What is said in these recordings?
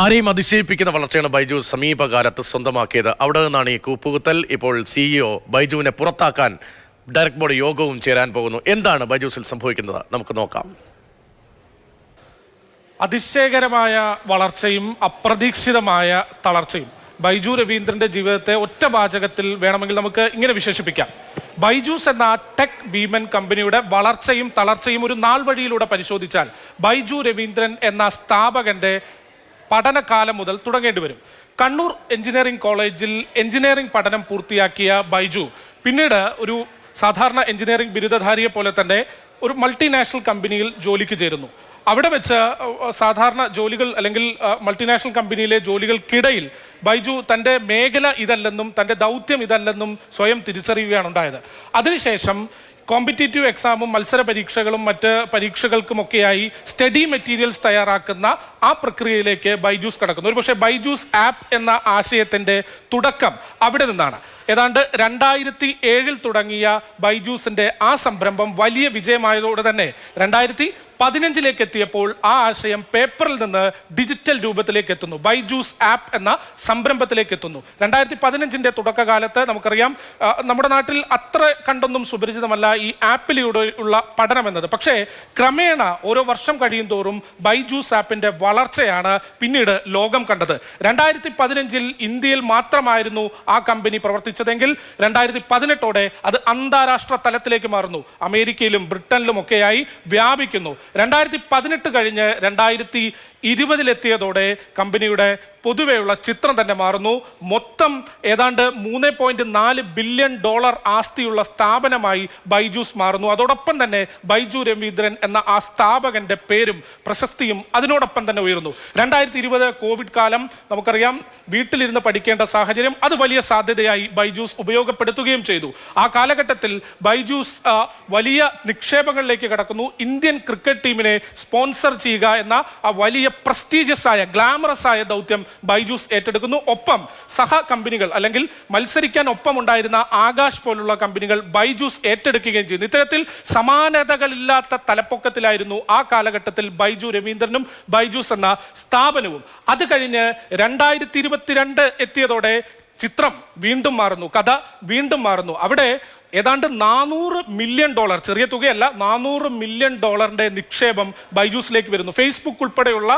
ആരെയും അതിശയിപ്പിക്കുന്ന വളർച്ചയാണ് ബൈജു സമീപകാലത്ത് സ്വന്തമാക്കിയത്. അവിടെ നിന്നാണ് ഈ കൂപ്പുകുത്തൽ. ഇപ്പോൾ സിഇഒ ബൈജുവിനെ പുറത്താക്കാൻ ഡയറക്ട് ബോർഡ് യോഗവും ചേരാൻ പോകുന്നു. എന്താണ് ബൈജൂസിൽ സംഭവിക്കുന്നത്? നമുക്ക് നോക്കാം. അതിശയകരമായ വളർച്ചയും അപ്രതീക്ഷിതമായ തളർച്ചയും. ബൈജു രവീന്ദ്രന്റെ ജീവിതത്തെ ഒറ്റ വാചകത്തിൽ വേണമെങ്കിൽ നമുക്ക് ഇങ്ങനെ വിശേഷിപ്പിക്കാം. ബൈജൂസ് എന്ന ടെക് ഭീമൻ കമ്പനിയുടെ വളർച്ചയും തളർച്ചയും ഒരു നാൾ വഴിയിലൂടെ പരിശോധിച്ചാൽ ബൈജു രവീന്ദ്രൻ എന്ന സ്ഥാപകന്റെ പഠനകാലം മുതൽ തുടങ്ങേണ്ടി വരും. കണ്ണൂർ എഞ്ചിനീയറിംഗ് കോളേജിൽ എഞ്ചിനീയറിംഗ് പഠനം പൂർത്തിയാക്കിയ ബൈജു പിന്നീട് ഒരു സാധാരണ എഞ്ചിനീയറിംഗ് ബിരുദധാരിയെ പോലെ തന്നെ ഒരു മൾട്ടിനാഷണൽ കമ്പനിയിൽ ജോലിക്ക് ചേരുന്നു. അവിടെ വെച്ച് സാധാരണ ജോലികൾ അല്ലെങ്കിൽ മൾട്ടിനാഷണൽ കമ്പനിയിലെ ജോലികൾക്കിടയിൽ ബൈജു തന്റെ മേഖല ഇതല്ലെന്നും തന്റെ ദൗത്യം ഇതല്ലെന്നും സ്വയം തിരിച്ചറിയുകയാണ് ഉണ്ടായത്. അതിനുശേഷം കോമ്പറ്റേറ്റീവ് എക്സാമും മത്സര പരീക്ഷകളും മറ്റ് പരീക്ഷകൾക്കുമൊക്കെയായി സ്റ്റഡി മെറ്റീരിയൽസ് തയ്യാറാക്കുന്ന ആ പ്രക്രിയയിലേക്ക് ബൈജൂസ് കടക്കുന്നു. ഒരുപക്ഷെ ബൈജൂസ് ആപ്പ് എന്ന ആശയത്തിന്റെ തുടക്കം അവിടെ നിന്നാണ്. ഏതാണ്ട് രണ്ടായിരത്തി ഏഴിൽ തുടങ്ങിയ ബൈജൂസിന്റെ ആ സംരംഭം വലിയ വിജയമായതോടെ തന്നെ രണ്ടായിരത്തി പതിനഞ്ചിലേക്ക് എത്തിയപ്പോൾ ആ ആശയം പേപ്പറിൽ നിന്ന് ഡിജിറ്റൽ രൂപത്തിലേക്ക് എത്തുന്നു ബൈജൂസ് ആപ്പ് എന്ന സംരംഭത്തിലേക്ക് എത്തുന്നു രണ്ടായിരത്തി പതിനഞ്ചിന്റെ തുടക്കകാലത്ത് നമുക്കറിയാം നമ്മുടെ നാട്ടിൽ അത്ര കണ്ടൊന്നും സുപരിചിതമല്ല ഈ ആപ്പിലൂടെ ഉള്ള പഠനം എന്നത്. പക്ഷേ ക്രമേണ ഓരോ വർഷം കഴിയും തോറും ബൈജൂസ് ആപ്പിന്റെ വളർച്ചയാണ് പിന്നീട് ലോകം കണ്ടത്. രണ്ടായിരത്തി പതിനഞ്ചിൽ ഇന്ത്യയിൽ മാത്രമായിരുന്നു ആ കമ്പനി പ്രവർത്തിച്ചതെങ്കിൽ രണ്ടായിരത്തി പതിനെട്ടോടെ അത് അന്താരാഷ്ട്ര തലത്തിലേക്ക് മാറുന്നു. അമേരിക്കയിലും ബ്രിട്ടനിലും ഒക്കെയായി വ്യാപിക്കുന്നു. രണ്ടായിരത്തി പതിനെട്ട് കഴിഞ്ഞ് രണ്ടായിരത്തി ഇരുപതിലെത്തിയതോടെ കമ്പനിയുടെ പൊതുവെയുള്ള ചിത്രം തന്നെ മാറുന്നു. മൊത്തം ഏതാണ്ട് മൂന്ന് പോയിന്റ് നാല് ബില്യൺ ഡോളർ ആസ്തിയുള്ള സ്ഥാപനമായി ബൈജൂസ് മാറുന്നു. അതോടൊപ്പം തന്നെ ബൈജു രവീന്ദ്രൻ എന്ന ആ സ്ഥാപകന്റെ പേരും പ്രശസ്തിയും അതിനോടൊപ്പം തന്നെ ഉയരുന്നു. രണ്ടായിരത്തി ഇരുപത് കോവിഡ് കാലം നമുക്കറിയാം വീട്ടിലിരുന്ന് പഠിക്കേണ്ട സാഹചര്യം അത് വലിയ സാധ്യതയായി ബൈജൂസ് ഉപയോഗപ്പെടുത്തുകയും ചെയ്തു. ആ കാലഘട്ടത്തിൽ ബൈജൂസ് വലിയ നിക്ഷേപങ്ങളിലേക്ക് കടക്കുന്നു. ഇന്ത്യൻ ക്രിക്കറ്റ് ടീമിനെ സ്പോൺസർ ചെയ്യുക എന്ന ആ വലിയ പ്രസ്റ്റീജിയസ് ആയ ഗ്ലാമറസ് ആയ ദൗത്യം ബൈജൂസ് ഏറ്റെടുക്കുന്നു. ഒപ്പം സഹ കമ്പനികൾ അല്ലെങ്കിൽ മത്സരിക്കാൻ ഒപ്പം ഉണ്ടായിരുന്ന ആകാശ് പോലുള്ള കമ്പനികൾ ബൈജൂസ് ഏറ്റെടുക്കുകയും ചെയ്യുന്നു ഇത്തരത്തിൽ സമാനതകളില്ലാത്ത തലപ്പൊക്കത്തിലായിരുന്നു ആ കാലഘട്ടത്തിൽ ബൈജു രവീന്ദ്രനും ബൈജൂസ് എന്ന സ്ഥാപനവും. അത് കഴിഞ്ഞ് രണ്ടായിരത്തി ഇരുപത്തിരണ്ട് എത്തിയതോടെ ചിത്രം വീണ്ടും മാറുന്നു കഥ വീണ്ടും മാറുന്നു. അവിടെ ഏതാണ്ട് നാനൂറ് മില്യൺ ഡോളർ ചെറിയ തുകയല്ല നാനൂറ് മില്യൺ ഡോളറിന്റെ നിക്ഷേപം ബൈജൂസിലേക്ക് വരുന്നു. ഫേസ്ബുക്ക് ഉൾപ്പെടെയുള്ള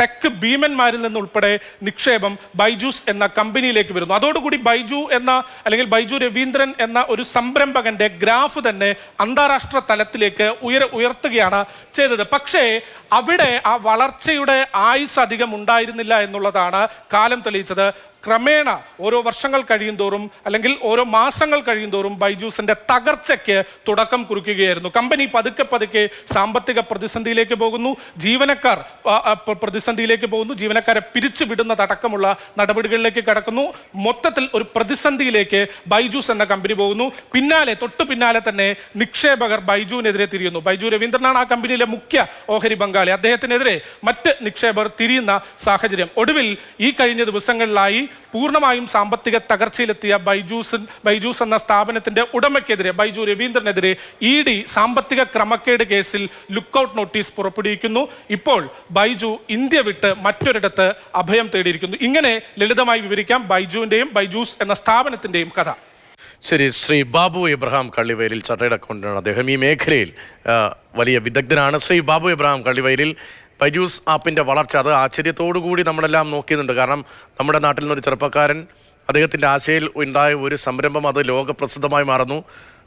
ടെക് ഭീമന്മാരിൽ നിന്നുൾപ്പെടെ നിക്ഷേപം ബൈജൂസ് എന്ന കമ്പനിയിലേക്ക് വരുന്നു. അതോടുകൂടി ബൈജു എന്ന അല്ലെങ്കിൽ ബൈജു രവീന്ദ്രൻ എന്ന ഒരു സംരംഭകന്റെ ഗ്രാഫ് തന്നെ അന്താരാഷ്ട്ര തലത്തിലേക്ക് ഉയർ ഉയർത്തുകയാണ് ചെയ്തത്. പക്ഷേ അവിടെ ആ വളർച്ചയുടെ ആയുസ് അധികം ഉണ്ടായിരുന്നില്ല എന്നുള്ളതാണ് കാലം തെളിയിച്ചത്. ക്രമേണ ഓരോ വർഷങ്ങൾ കഴിയും തോറും അല്ലെങ്കിൽ ഓരോ മാസങ്ങൾ കഴിയും തോറും ബൈജൂസിന്റെ തകർച്ചയ്ക്ക് തുടക്കം കുറിക്കുകയായിരുന്നു. കമ്പനി പതുക്കെ പതുക്കെ സാമ്പത്തിക പ്രതിസന്ധിയിലേക്ക് പോകുന്നു. ജീവനക്കാർ പ്രതിസന്ധിയിലേക്ക് പോകുന്നു. ജീവനക്കാരെ പിരിച്ചു വിടുന്നതടക്കമുള്ള നടപടികളിലേക്ക് കടക്കുന്നു. മൊത്തത്തിൽ ഒരു പ്രതിസന്ധിയിലേക്ക് ബൈജൂസ് എന്ന കമ്പനി പോകുന്നു. പിന്നാലെ തൊട്ടു പിന്നാലെ തന്നെ നിക്ഷേപകർ ബൈജുവിനെതിരെ തിരിയുന്നു. ബൈജു രവീന്ദ്രനാണ് ആ കമ്പനിയിലെ മുഖ്യ ഓഹരി പങ്കാളി അദ്ദേഹത്തിനെതിരെ മറ്റ് നിക്ഷേപർ തിരിയുന്ന സാഹചര്യം. ഒടുവിൽ ഈ കഴിഞ്ഞ ദിവസങ്ങളിലായി പൂർണമായും സാമ്പത്തിക തകർച്ചയിലെത്തിയ ബൈജൂസ് ബൈജൂസ് എന്ന സ്ഥാപനത്തിന്റെ ഉടമയ്ക്കെതിരെ ബൈജു രവീന്ദ്രനെതിരെ ഇ ഡി സാമ്പത്തിക ക്രമക്കേട് കേസിൽ ലുക്കൌട്ട് നോട്ടീസ് പുറപ്പെടുവിക്കുന്നു. ഇപ്പോൾ ബൈജു ഇന്ത്യ വിട്ട് മറ്റൊരിടത്ത് അഭയം തേടിയിരിക്കുന്നു. ഇങ്ങനെ ലളിതമായി വിവരിക്കാം ബൈജുവിന്റെയും ബൈജൂസ് എന്ന സ്ഥാപനത്തിന്റെയും കഥ. ശരി ശ്രീ ബാബു എബ്രഹാം കള്ളിവയലിൽ ചട്ടയുടെ അക്കൗണ്ടാണ് അദ്ദേഹം ഈ മേഖലയിൽ വലിയ വിദഗ്ധനാണ്. ശ്രീ ബാബു എബ്രഹാം കള്ളിവയലിൽ ബൈജൂസ് ആപ്പിന്റെ വളർച്ച അത് ആശ്ചര്യത്തോടു കൂടി നമ്മളെല്ലാം നോക്കിയിരുന്നുണ്ട് കാരണം നമ്മുടെ നാട്ടിൽ നിന്നൊരു ചെറുപ്പക്കാരൻ അദ്ദേഹത്തിന്റെ ആശയിൽ ഉണ്ടായ ഒരു സംരംഭം അത് ലോകപ്രസിദ്ധമായി മാറുന്നു.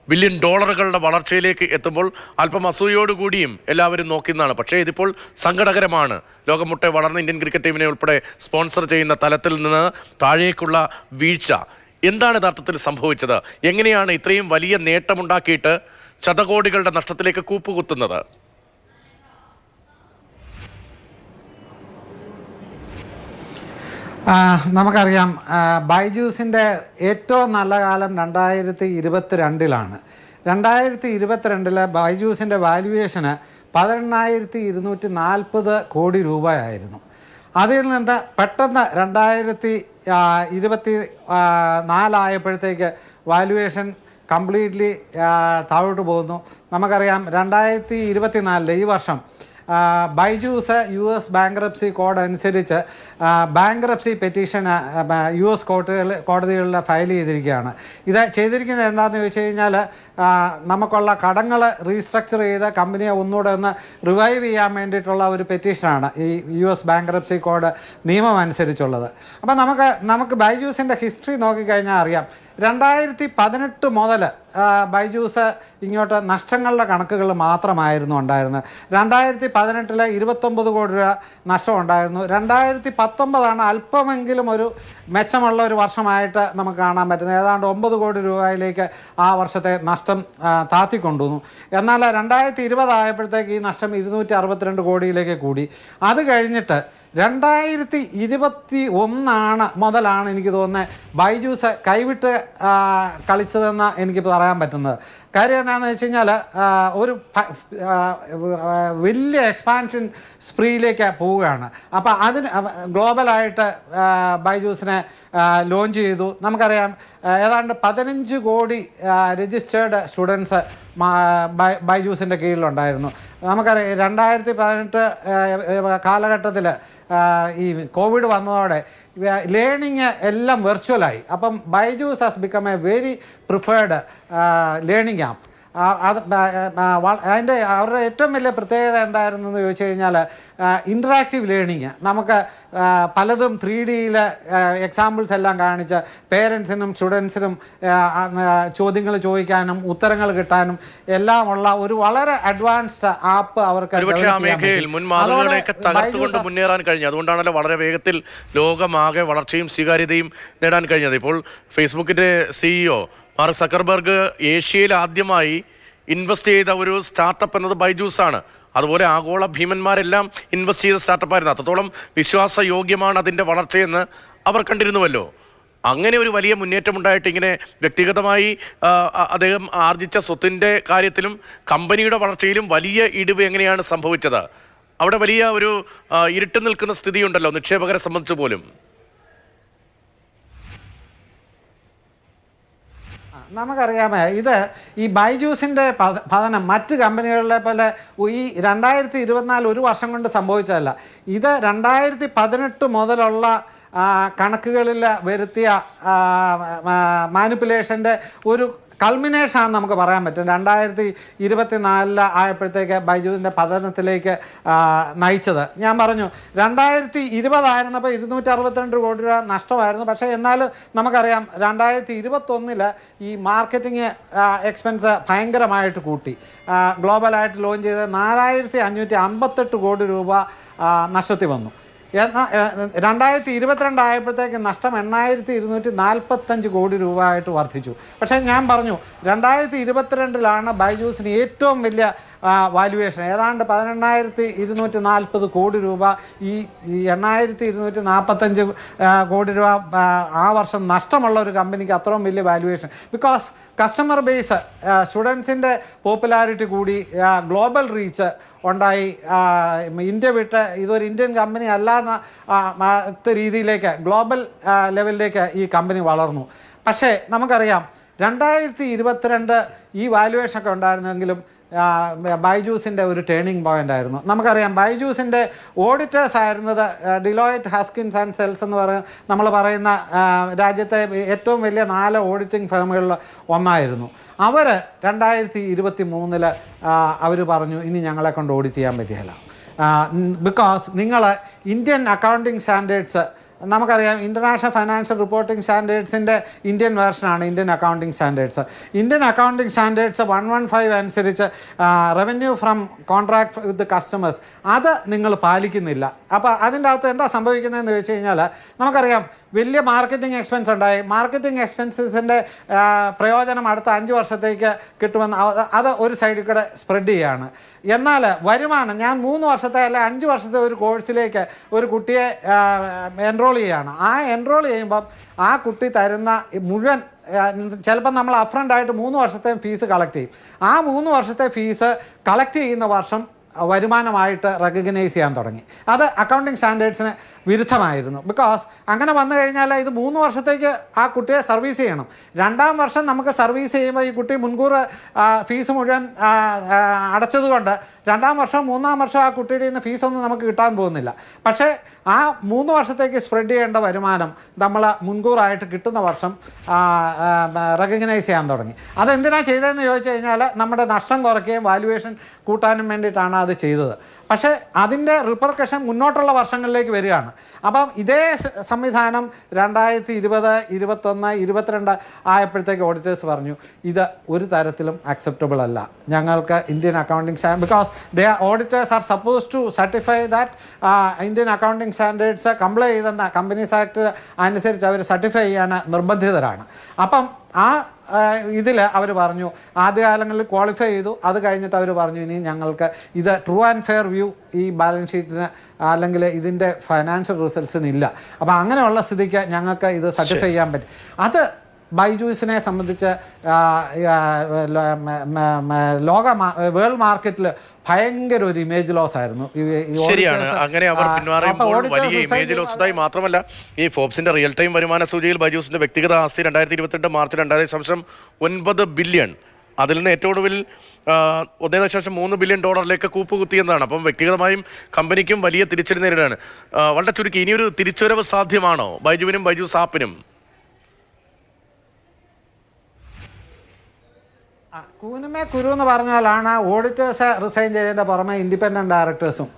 ബില്യൺ ഡോളറുകളുടെ വളർച്ചയിലേക്ക് എത്തുമ്പോൾ അല്പം അസൂയോടുകൂടിയും എല്ലാവരും നോക്കുന്നതാണ് പക്ഷേ ഇതിപ്പോൾ സങ്കടകരമാണ്. ലോകമുട്ടെ വളർന്ന ഇന്ത്യൻ ക്രിക്കറ്റ് ടീമിനെ ഉൾപ്പെടെ സ്പോൺസർ ചെയ്യുന്ന തലത്തിൽ നിന്ന് താഴേക്കുള്ള വീഴ്ച എന്താണ് യഥാർത്ഥത്തിൽ സംഭവിച്ചത്? എങ്ങനെയാണ് ഇത്രയും വലിയ നേട്ടമുണ്ടാക്കിയിട്ട് ശതകോടികളുടെ നഷ്ടത്തിലേക്ക് കൂപ്പുകുത്തുന്നത്? നമുക്കറിയാം ബൈജൂസിന്റെ ഏറ്റവും നല്ല കാലം രണ്ടായിരത്തി ഇരുപത്തിരണ്ടിലാണ് രണ്ടായിരത്തി ഇരുപത്തിരണ്ടിലെ ബൈജൂസിന്റെ വാല്യുവേഷന് പതിനെണ്ണായിരത്തി ഇരുന്നൂറ്റി നാൽപ്പത് കോടി രൂപയായിരുന്നു. അതിൽ നിന്ന് പെട്ടെന്ന് രണ്ടായിരത്തി ഇരുപത്തി നാലായപ്പോഴത്തേക്ക് വാല്യുവേഷൻ കംപ്ലീറ്റ്ലി താഴോട്ട് പോകുന്നു. നമുക്കറിയാം രണ്ടായിരത്തി ഇരുപത്തി നാലിൽ ഈ വർഷം Byju's U S bankruptcy code അനുസരിച്ച് ബാങ്ക്രപ്സി പെറ്റീഷൻ യു എസ് കോർട്ടുകൾ കോടതികളിൽ ഫയൽ ചെയ്തിരിക്കുകയാണ്. ഇത് ചെയ്തിരിക്കുന്നത് എന്താണെന്ന് ചോദിച്ചു കഴിഞ്ഞാൽ നമുക്കുള്ള കടങ്ങൾ റീസ്ട്രക്ചർ ചെയ്ത് കമ്പനിയെ ഒന്നുകൂടെ ഒന്ന് റിവൈവ് ചെയ്യാൻ വേണ്ടിയിട്ടുള്ള ഒരു പെറ്റീഷനാണ് ഈ യു എസ് ബാങ്ക്രപ്സി കോഡ് നിയമം അനുസരിച്ചുള്ളത്. അപ്പോൾ നമുക്ക് നമുക്ക് ബൈജൂസിന്റെ ഹിസ്റ്ററി നോക്കിക്കഴിഞ്ഞാൽ അറിയാം. രണ്ടായിരത്തി പതിനെട്ട് മുതൽ ബൈജൂസ് ഇങ്ങോട്ട് നഷ്ടങ്ങളുടെ കണക്കുകൾ മാത്രമായിരുന്നു ഉണ്ടായിരുന്നത് രണ്ടായിരത്തി പതിനെട്ടിൽ ഇരുപത്തൊമ്പത് കോടി രൂപ നഷ്ടം ഉണ്ടായിരുന്നു രണ്ടായിരത്തി പത്തൊമ്പതാണ് അല്പമെങ്കിലും ഒരു മെച്ചമുള്ള ഒരു വർഷമായിട്ട് നമുക്ക് കാണാൻ പറ്റുന്നത്. ഏതാണ്ട് ഒമ്പത് കോടി രൂപയിലേക്ക് ആ വർഷത്തെ നഷ്ടം താത്തിക്കൊണ്ടുവന്നു. എന്നാൽ രണ്ടായിരത്തി ഇരുപതായപ്പോഴത്തേക്ക് ഈ നഷ്ടം ഇരുന്നൂറ്റി അറുപത്തിരണ്ട് കോടിയിലേക്ക് കൂടി. അത് കഴിഞ്ഞിട്ട് രണ്ടായിരത്തി ഇരുപത്തി ഒന്നാണ് മുതലാണ് എനിക്ക് തോന്നുന്നത് ബൈജൂസ് കൈവിട്ട് കളിച്ചതെന്ന് എനിക്ക് പറയാൻ പറ്റുന്നത്. കാര്യം എന്താണെന്ന് വെച്ച് കഴിഞ്ഞാൽ ഒരു വലിയ എക്സ്പാൻഷൻ സ്പ്രീയിലേക്ക് പോവുകയാണ്. അപ്പോൾ അതിന് ഗ്ലോബലായിട്ട് ബൈജൂസിനെ ലോഞ്ച് ചെയ്തു. നമുക്കറിയാം ഏതാണ്ട് പതിനഞ്ച് കോടി രജിസ്റ്റേർഡ് സ്റ്റുഡൻസ് ബൈജൂസിന്റെ കീഴിലുണ്ടായിരുന്നു. നമുക്കറിയാം രണ്ടായിരത്തി പതിനെട്ട് കാലഘട്ടത്തിൽ ഈ കോവിഡ് വന്നതോടെ ലേണിങ് എല്ലാം വെർച്വലായി അപ്പം Byju's has become a very preferred learning app അത് അതിന്റെ അവരുടെ ഏറ്റവും വലിയ പ്രത്യേകത എന്തായിരുന്നു എന്ന് ചോദിച്ചു കഴിഞ്ഞാൽ ഇന്ററാക്റ്റീവ് ലേണിങ് നമുക്ക് പലതും ത്രീ ഡിയിൽ എക്സാമ്പിൾസ് എല്ലാം കാണിച്ച് പേരൻസിനും സ്റ്റുഡൻസിനും ചോദ്യങ്ങൾ ചോദിക്കാനും ഉത്തരങ്ങൾ കിട്ടാനും എല്ലാം ഉള്ള ഒരു വളരെ അഡ്വാൻസ്ഡ് ആപ്പ് അവർക്ക് തകർത്തുകൊണ്ട് മുന്നേറാൻ കഴിഞ്ഞു. അതുകൊണ്ടാണല്ലോ വളരെ വേഗത്തിൽ ലോകമാകെ വളർച്ചയും സ്വീകാര്യതയും നേടാൻ കഴിഞ്ഞത്. ഇപ്പോൾ ഫേസ്ബുക്കിന്റെ സിഇഒ മാർക്ക് സക്കർബർഗ് ഏഷ്യയിൽ ആദ്യമായി ഇൻവെസ്റ്റ് ചെയ്ത ഒരു സ്റ്റാർട്ടപ്പ് എന്നത് ബൈജൂസ് ആണ് അതുപോലെ ആഗോള ഭീമന്മാരെല്ലാം ഇൻവെസ്റ്റ് ചെയ്ത സ്റ്റാർട്ടപ്പായിരുന്നു. അത്രത്തോളം വിശ്വാസയോഗ്യമാണ് അതിന്റെ വളർച്ചയെന്ന് അവർ കണ്ടിരുന്നുവല്ലോ. അങ്ങനെ ഒരു വലിയ മുന്നേറ്റം ഉണ്ടായിട്ട് ഇങ്ങനെ വ്യക്തിഗതമായി അദ്ദേഹം ആർജിച്ച സ്വത്തിന്റെ കാര്യത്തിലും കമ്പനിയുടെ വളർച്ചയിലും വലിയ ഇടിവ് എങ്ങനെയാണ് സംഭവിച്ചത്? അവിടെ വലിയ ഒരു ഇരുട്ട് നിൽക്കുന്ന സ്ഥിതിയുണ്ടല്ലോ നിക്ഷേപകരെ സംബന്ധിച്ച് പോലും. നമുക്കറിയാമേ ഇത് ഈ ബൈജൂസിന്റെ പത- പതനം മറ്റ് കമ്പനികളിലെ പോലെ ഈ രണ്ടായിരത്തി ഇരുപത്തിനാല് ഒരു വർഷം കൊണ്ട് സംഭവിച്ചതല്ല. ഇത് രണ്ടായിരത്തി പതിനെട്ട് മുതലുള്ള കണക്കുകളിൽ വരുത്തിയ മാനിപ്പുലേഷന്റെ ഒരു കൾമിനേഷനാണെന്ന് നമുക്ക് പറയാൻ പറ്റും. രണ്ടായിരത്തി ഇരുപത്തി നാലിൽ ആയപ്പോഴത്തേക്ക് ബൈജുവിന്റെ പതനത്തിലേക്ക് നയിച്ചത്. ഞാൻ പറഞ്ഞു രണ്ടായിരത്തി ഇരുപതായിരുന്നപ്പോൾ ഇരുന്നൂറ്റി അറുപത്തിരണ്ട് കോടി രൂപ നഷ്ടമായിരുന്നു. പക്ഷേ എന്നാൽ നമുക്കറിയാം രണ്ടായിരത്തി ഇരുപത്തൊന്നിൽ ഈ മാർക്കറ്റിംഗ് എക്സ്പെൻസ് ഭയങ്കരമായിട്ട് കൂട്ടി. ഗ്ലോബലായിട്ട് ലോഞ്ച് ചെയ്ത് നാലായിരത്തി അഞ്ഞൂറ്റി അമ്പത്തെട്ട് കോടി രൂപ നഷ്ടത്തിൽ വന്നു. രണ്ടായിരത്തി ഇരുപത്തിരണ്ടായപ്പോഴത്തേക്ക് നഷ്ടം എണ്ണായിരത്തി ഇരുന്നൂറ്റി നാൽപ്പത്തഞ്ച് കോടി രൂപ ആയിട്ട് വർദ്ധിച്ചു. പക്ഷേ ഞാൻ പറഞ്ഞു രണ്ടായിരത്തി ഇരുപത്തിരണ്ടിലാണ് ബൈജൂസിന് ഏറ്റവും വലിയ വാല്യുവേഷൻ ഏതാണ്ട് പതിനെണ്ണായിരത്തി ഇരുന്നൂറ്റി നാൽപ്പത് കോടി രൂപ ഈ എണ്ണായിരത്തി ഇരുന്നൂറ്റി നാൽപ്പത്തഞ്ച് കോടി രൂപ ആ വർഷം നഷ്ടമുള്ള ഒരു കമ്പനിക്ക് അത്രയും വലിയ വാല്യുവേഷൻ ബിക്കോസ് കസ്റ്റമർ ബേസ് സ്റ്റുഡൻസിന്റെ പോപ്പുലാരിറ്റി കൂടി ഗ്ലോബൽ റീച്ച് ഉണ്ടായി. ഇന്ത്യ വിട്ട് ഇതൊരു ഇന്ത്യൻ കമ്പനി അല്ല എന്ന രീതിയിലേക്ക് ഗ്ലോബൽ ലെവലിലേക്ക് ഈ കമ്പനി വളർന്നു. പക്ഷേ നമുക്കറിയാം രണ്ടായിരത്തി ഇരുപത്തിരണ്ട് ഈ വാല്യുവേഷൻ ഒക്കെ ഉണ്ടായിരുന്നെങ്കിലും ബൈജൂസിന്റെ ഒരു ടേണിംഗ് പോയിന്റ് ആയിരുന്നു. നമുക്കറിയാം ബൈജൂസിന്റെ ഓഡിറ്റേഴ്സ് ആയിരുന്നത് ഡിലോയിറ്റ് ഹസ്കിൻസ് ആൻഡ് സെൽസ് എന്ന് പറയുന്ന നമ്മൾ പറയുന്ന രാജ്യത്തെ ഏറ്റവും വലിയ നാല് ഓഡിറ്റിംഗ് ഫേമുകളിൽ ഒന്നായിരുന്നു. അവർ രണ്ടായിരത്തി ഇരുപത്തി മൂന്നിൽ അവർ പറഞ്ഞു ഇനി ഞങ്ങളെ കൊണ്ട് ഓഡിറ്റ് ചെയ്യാൻ പറ്റിയല്ല ബിക്കോസ് നിങ്ങൾ ഇന്ത്യൻ അക്കൗണ്ടിങ് സ്റ്റാൻഡേർഡ്സ് നമുക്കറിയാം ഇന്റർനാഷണൽ ഫൈനാൻഷ്യൽ റിപ്പോർട്ടിംഗ് സ്റ്റാൻഡേർഡ്സിന്റെ Indian വേർഷനാണ് Indian accounting standards Indian accounting standards one one five അനുസരിച്ച് revenue from contract with customers അത് നിങ്ങൾ പാലിക്കുന്നില്ല. അപ്പോൾ അതിന്റെ അകത്ത് എന്താ സംഭവിക്കുന്നതെന്ന് വെച്ച് കഴിഞ്ഞാൽ നമുക്കറിയാം വലിയ മാർക്കറ്റിംഗ് എക്സ്പെൻസ് ഉണ്ടായി. മാർക്കറ്റിംഗ് എക്സ്പെൻസസിന്റെ പ്രയോജനം അടുത്ത അഞ്ച് വർഷത്തേക്ക് കിട്ടുമെന്ന് അത് ഒരു സൈഡിൽ കൂടെ സ്പ്രെഡ് ചെയ്യുകയാണ് എന്നാൽ വരുമാനം ഞാൻ മൂന്ന് വർഷത്തെ അല്ലെ അഞ്ച് വർഷത്തെ ഒരു കോഴ്സിലേക്ക് ഒരു കുട്ടിയെ എൻറോൾ ചെയ്യുകയാണ് ആ എൻറോൾ ചെയ്യുമ്പം ആ കുട്ടി തരുന്ന മുഴുവൻ ചിലപ്പം നമ്മൾ അഫ്രണ്ടായിട്ട് മൂന്ന് വർഷത്തെയും ഫീസ് കളക്ട് ചെയ്യും. ആ മൂന്ന് വർഷത്തെ ഫീസ് കളക്ട് ചെയ്യുന്ന വർഷം വരുമാനമായിട്ട് റെക്കഗ്നൈസ് ചെയ്യാൻ തുടങ്ങി. അത് അക്കൗണ്ടിങ് സ്റ്റാൻഡേർഡ്സിന് വിരുദ്ധമായിരുന്നു. ബിക്കോസ് അങ്ങനെ വന്നു കഴിഞ്ഞാൽ ഇത് മൂന്ന് വർഷത്തേക്ക് ആ കുട്ടിയെ സർവീസ് ചെയ്യണം. രണ്ടാം വർഷം നമുക്ക് സർവീസ് ചെയ്യുമ്പോൾ ഈ കുട്ടി മുൻകൂർ ഫീസ് മുഴുവൻ അടച്ചതുകൊണ്ട് രണ്ടാം വർഷം മൂന്നാം വർഷം ആ കുട്ടിയുടെ നിന്ന് ഫീസൊന്നും നമുക്ക് കിട്ടാൻ പോകുന്നില്ല. പക്ഷേ ആ മൂന്ന് വർഷത്തേക്ക് സ്പ്രെഡ് ചെയ്യേണ്ട വരുമാനം നമ്മൾ മുൻകൂറായിട്ട് കിട്ടുന്ന വർഷം റെക്കഗ്നൈസ് ചെയ്യാൻ തുടങ്ങി. അതെന്തിനാണ് ചെയ്തതെന്ന് ചോദിച്ചു കഴിഞ്ഞാൽ നമ്മുടെ നഷ്ടം കുറയ്ക്കുകയും വാല്യുവേഷൻ കൂട്ടാനും വേണ്ടിയിട്ടാണ് അത് ചെയ്തത്. പക്ഷേ അതിന്റെ റിപ്പർക്കഷൻ മുന്നോട്ടുള്ള വർഷങ്ങളിലേക്ക് വരികയാണ്. അപ്പം ഇതേ സംവിധാനം രണ്ടായിരത്തി ഇരുപത് ഇരുപത്തൊന്ന് ഇരുപത്തിരണ്ട് ആയപ്പോഴത്തേക്ക് ഓഡിറ്റേഴ്സ് പറഞ്ഞു ഇത് ഒരു തരത്തിലും അക്സെപ്റ്റബിൾ അല്ല. ഞങ്ങൾക്ക് Indian accounting stand because the auditors are suppose to certify that Indian accounting standards comply ചെയ്തെന്ന companies act അനുസരിച്ച് അവർ സർട്ടിഫൈ ചെയ്യാൻ നിർബന്ധിതരാണ്. അപ്പം ആ ഇതിൽ അവർ പറഞ്ഞു ആദ്യകാലങ്ങളിൽ ക്വാളിഫൈ ചെയ്തു. അത് കഴിഞ്ഞിട്ട് അവർ പറഞ്ഞു ഇനി ഞങ്ങൾക്ക് ഇത് ട്രൂ ആൻഡ് ഫെയർ വ്യൂ ഈ ബാലൻസ് ഷീറ്റിന് അല്ലെങ്കിൽ ഇതിന്റെ ഫൈനാൻഷ്യൽ റിസൾട്ട്സിന് ഇല്ല. അപ്പോൾ അങ്ങനെയുള്ള സ്ഥിതിക്ക് ഞങ്ങൾക്ക് ഇത് സർട്ടിഫൈ ചെയ്യാൻ പറ്റും. അത് ബൈജൂസിനെ സംബന്ധിച്ച് ലോക വേൾഡ് മാർക്കറ്റിൽ ഭയങ്കര ഒരു ഇമേജ് ലോസ് ആയിരുന്നു. ശരിയാണ്. അങ്ങനെ അവർ auditors വലിയ ഇമേജ് ലോസ് ഉണ്ടായി മാത്രമല്ല ഈ ഫോബ്സിന്റെ റിയൽ ടൈം വരുമാന സൂചിയിൽ ബൈജൂസിന്റെ വ്യക്തിഗത ആസ്തി രണ്ടായിരത്തി ഇരുപത്തിരണ്ട് മാർച്ച് രണ്ടായിരത്തി ദശാംശം ഒൻപത് ബില്യൺ. അതിൽ നിന്ന് ഏറ്റവും ഒടുവിൽ ഒന്നേ ദശാംശം മൂന്ന് ബില്യൺ ഡോളറിലേക്ക് കൂപ്പ് കുത്തിയെന്നാണ് അപ്പം വ്യക്തിഗതമായും കമ്പനിക്കും വലിയ തിരിച്ചടി നേരിടാണ് വളരെ ചുരുക്കി ഇനിയൊരു തിരിച്ചുവരവ് സാധ്യമാണോ ബൈജുവിനും ബൈജു ആപ്പിനും? ആ, കൂനുമേ കുരു എന്ന് പറഞ്ഞാലാണ് ഓഡിറ്റേഴ്സ് റിസൈൻ ചെയ്തതിന്റെ പുറമെ ഇൻഡിപെൻഡന്റ് ഡയറക്ടേഴ്സും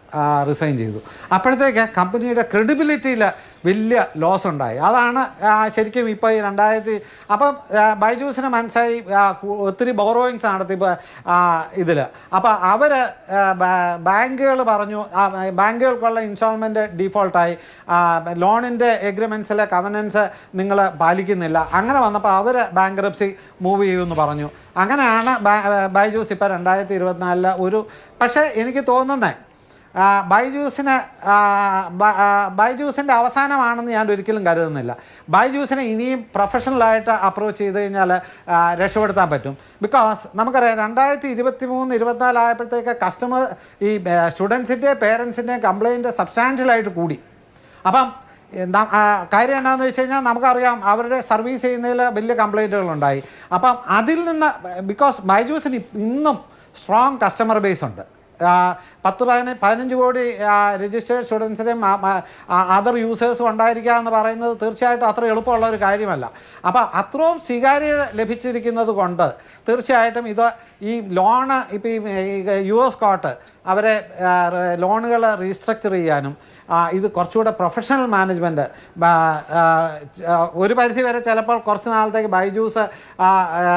റിസൈൻ ചെയ്തു. അപ്പോഴത്തേക്ക് കമ്പനിയുടെ ക്രെഡിബിലിറ്റിയിൽ വലിയ ലോസ് ഉണ്ടായി. അതാണ് ശരിക്കും ഇപ്പോൾ ഈ രണ്ടായിരത്തി അപ്പം ബൈജൂസിന് മനസ്സായി ഒത്തിരി ബോറോയിങ്സ് നടത്തി ഇതിൽ അപ്പോൾ അവർ ബാങ്കുകൾ പറഞ്ഞു ബാങ്കുകൾക്കുള്ള ഇൻസ്റ്റാൾമെന്റ് ഡീഫോൾട്ടായി. ലോണിന്റെ എഗ്രിമെൻസിലെ കവനൻസ് നിങ്ങൾ പാലിക്കുന്നില്ല. അങ്ങനെ വന്നപ്പോൾ അവർ ബാങ്ക്രപ്സി മൂവ് ചെയ്യുമെന്ന് പറഞ്ഞു. അങ്ങനെയാണ് ബൈജൂസ് ഇപ്പോൾ രണ്ടായിരത്തി ഇരുപത്തിനാലിൽ ഒരു പക്ഷേ എനിക്ക് തോന്നുന്നത് ബൈജൂസിന് ബൈജൂസിന്റെ അവസാനമാണെന്ന് ഞാൻ ഒരിക്കലും കരുതുന്നില്ല. ബൈജൂസിനെ ഇനിയും പ്രൊഫഷണലായിട്ട് അപ്രോച്ച് ചെയ്ത് കഴിഞ്ഞാൽ രക്ഷപ്പെടുത്താൻ പറ്റും. ബിക്കോസ് നമുക്കറിയാം രണ്ടായിരത്തി ഇരുപത്തി മൂന്ന് ഇരുപത്തിനാലായപ്പോഴത്തേക്ക് കസ്റ്റമർ ഈ സ്റ്റുഡൻസിന്റെയും പേരൻസിന്റെയും കംപ്ലയിന്റ് സബ്സ്റ്റാൻഷ്യലായിട്ട് കൂടി. അപ്പം കാര്യം എന്നാന്ന് വെച്ച് കഴിഞ്ഞാൽ നമുക്കറിയാം അവരുടെ സർവീസ് ചെയ്യുന്നതിൽ വലിയ കംപ്ലൈന്റുകളുണ്ടായി അപ്പം അതിൽ നിന്ന് ബിക്കോസ് ബൈജൂസിന് ഇന്നും സ്ട്രോങ് കസ്റ്റമർ ബേസ് ഉണ്ട്. പത്ത് പതിന പതിനഞ്ച് കോടി രജിസ്റ്റേർഡ് സ്റ്റുഡൻസിനെയും അതർ യൂസേഴ്സും ഉണ്ടായിരിക്കുക എന്ന് പറയുന്നത് തീർച്ചയായിട്ടും അത്ര എളുപ്പമുള്ള ഒരു കാര്യമല്ല. അപ്പോൾ അത്രയും സ്വീകാര്യത ലഭിച്ചിരിക്കുന്നത് കൊണ്ട് തീർച്ചയായിട്ടും ഇത് ഈ ലോണ് ഇപ്പോൾ ഈ യു എസ് കോട്ട് അവരെ ലോണുകൾ റീസ്ട്രക്ചർ ചെയ്യാനും ഇത് കുറച്ചുകൂടെ പ്രൊഫഷണൽ മാനേജ്മെന്റ് ഒരു പരിധി വരെ ചിലപ്പോൾ കുറച്ച് നാളത്തേക്ക് ബൈജൂസ്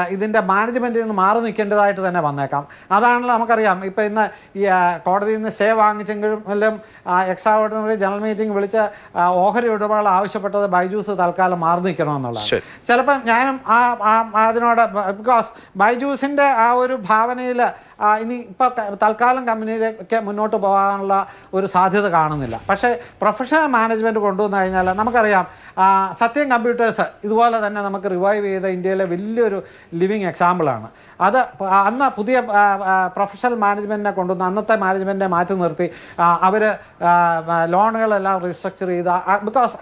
ഇതിന്റെ മാനേജ്മെന്റിൽ നിന്ന് മാറി നിൽക്കേണ്ടതായിട്ട് തന്നെ വന്നേക്കാം. അതാണല്ലോ നമുക്കറിയാം. ഇപ്പോൾ ഇന്ന് ഈ കോടതിയിൽ നിന്ന് സ്റ്റേ വാങ്ങിച്ചെങ്കിലും എക്സ്ട്രാ ഓർഡിനറി ജനറൽ മീറ്റിംഗ് വിളിച്ച് ഓഹരി ഉടമകൾ ആവശ്യപ്പെട്ടത് ബൈജൂസ് തൽക്കാലം മാറി നിൽക്കണമെന്നുള്ളതാണ്. ചിലപ്പം ഞാനും ആ ആ- അതിനോട് ബിക്കോസ് ബൈജൂസിന്റെ ആ ഒരു ഭാവനയിൽ ഇനി ഇപ്പോൾ തൽക്കാലം കമ്പനിയിലേക്ക് മുന്നോട്ട് പോകാനുള്ള ഒരു സാധ്യത കാണുന്നില്ല. പക്ഷേ പ്രൊഫഷണൽ മാനേജ്മെന്റ് കൊണ്ടുവന്നു കഴിഞ്ഞാൽ നമുക്കറിയാം സത്യം കമ്പ്യൂട്ടേഴ്സ് ഇതുപോലെ തന്നെ നമുക്ക് റിവൈവ് ചെയ്ത ഇന്ത്യയിലെ വലിയൊരു ലിവിങ് എക്സാമ്പിളാണ് അത് അന്ന് പുതിയ പ്രൊഫഷണൽ മാനേജ്മെന്റിനെ കൊണ്ടുവന്ന് അന്നത്തെ മാനേജ്മെന്റിനെ മാറ്റി നിർത്തി അവർ ലോണുകളെല്ലാം റീസ്ട്രക്ചർ ചെയ്ത ബിക്കോസ്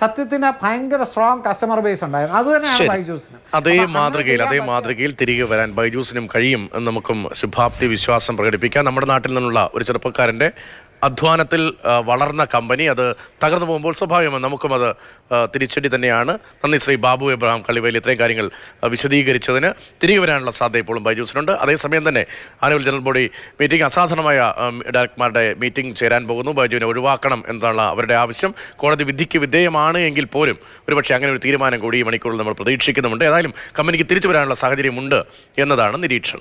സത്യത്തിന് ഭയങ്കര സ്ട്രോങ് കസ്റ്റമർ ബേസ് ഉണ്ടായിരുന്നു. അത് തന്നെയാണ് ബൈജൂസിന്. അതേ മാതൃകയിൽ അതേ മാതൃകയിൽ തിരികെ വരാൻ ബൈജൂസിനും കഴിയും നമുക്കും ശുഭാപ്തി വിശ്വാസം പ്രകടിപ്പിക്കാം നമ്മുടെ നാട്ടിൽ നിന്നുള്ള ഒരു ചെറുപ്പക്കാരന്റെ അധ്വാനത്തിൽ വളർന്ന കമ്പനി അത് തകർന്നു പോകുമ്പോൾ സ്വാഭാവികമാണ് നമുക്കും അത് തിരിച്ചടി തന്നെയാണ്. നന്ദി ശ്രീ ബാബു എബ്രഹാം കളിവേലി ഇത്രയും കാര്യങ്ങൾ വിശദീകരിച്ചതിന് തിരികെ വരാനുള്ള സാധ്യത ഇപ്പോഴും ബൈജൂസിനുണ്ട് അതേസമയം തന്നെ ആനുവൽ ജനറൽ ബോഡി മീറ്റിംഗ് അസാധാരണമായ ഡയറക്ടർമാരുടെ മീറ്റിംഗ് ചേരാൻ പോകുന്നു. ബൈജുവിനെ ഒഴിവാക്കണം എന്നുള്ള അവരുടെ ആവശ്യം. കോടതി വിധിക്ക് വിധേയമാണ് എങ്കിൽ പോലും ഒരുപക്ഷെ അങ്ങനെ ഒരു തീരുമാനം കൂടി ഈ മണിക്കൂറിൽ നമ്മൾ പ്രതീക്ഷിക്കുന്നുണ്ട് ഏതായാലും കമ്പനിക്ക് തിരിച്ചു വരാനുള്ള സാഹചര്യമുണ്ട് എന്നതാണ് നിരീക്ഷണം.